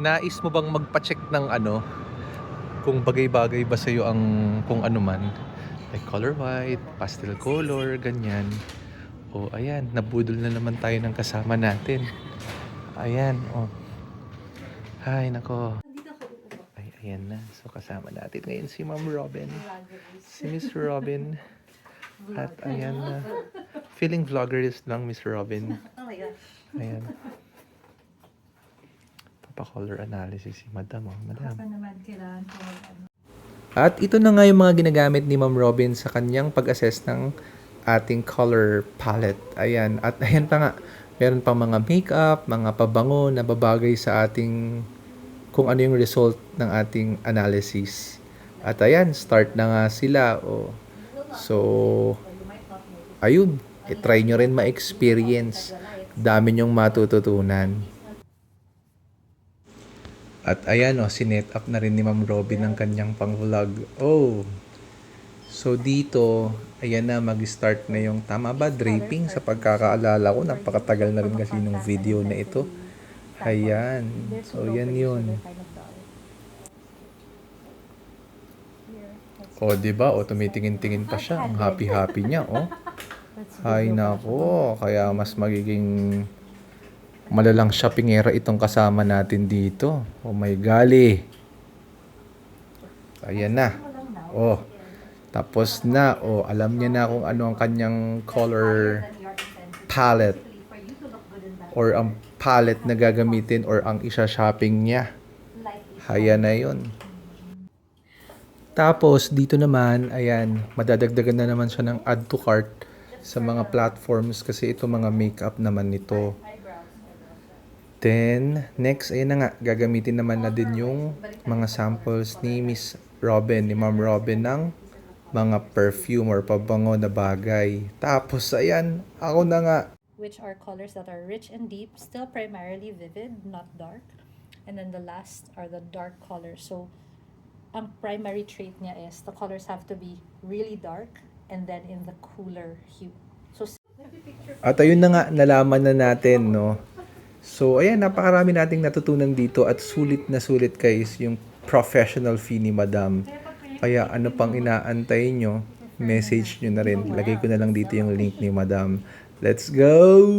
Nais mo bang magpa-check ng ano? Kung bagay-bagay ba sa'yo ang kung ano man? Like color white, pastel color, ganyan. O ayan, nabudol na naman tayo ng kasama natin. Ayan, oh. Hay, nako. Ay, ayan na. So kasama natin ngayon si Ma'am Robin. Si Miss Robin. At ayan na. Feeling vloggerist lang, Miss Robin. Oh my gosh. Ayan. Papa-color analysis si Madam. Oh. Madam. Baka naman kailangan ko mag ano. At ito na nga yung mga ginagamit ni Ma'am Robin sa kanyang pag-assess ng ating color palette. Ayan. At ayan pa nga, meron pang mga makeup, mga pabango na babagay sa ating kung ano yung result ng ating analysis. At ayan, start na nga sila. Oh. So, ayun. I-try nyo rin ma-experience. Dami nyong matututunan. At ayan o, sinet up na rin ni Ma'am Robin ang kanyang pang-vlog. Oh! So dito, ayan na, mag-start na yung, tama ba, draping? Sa pagkakaalala ko, napakatagal na rin kasi ng video na ito. Ayan. So yan yun. O, di ba? O, tumitingin-tingin pa siya. Ang happy-happy niya, oh. Ay nako, kaya mas magiging malalang shoppingera itong kasama natin dito. Oh my golly. Ayan na. Oh. Tapos na. Oh, alam niya na kung ano ang kanyang color palette or ang palette na gagamitin or ang isa-shopping niya. Ayan na yun. Tapos, dito naman, ayan, madadagdagan na naman siya ng add to cart sa mga platforms kasi ito mga makeup naman nito. Then, next, ayan na nga, gagamitin naman na din yung mga samples ni Miss Robin, ni Ma'am Robin ng mga perfume or pabango na bagay. Tapos, ayan, ako na nga, Which are colors that are rich and deep, still primarily vivid, not dark. And then the last are the dark colors. So, ang primary trait niya is the colors have to be really dark and then in the cooler hue. So, At ayun na nga, nalaman na natin, no? So, ayan, napakarami nating natutunan dito at sulit na sulit guys yung professional fee ni Madam. Kaya ano pang inaantay nyo, message nyo na rin. Lagay ko na lang dito yung link ni Madam. Let's go!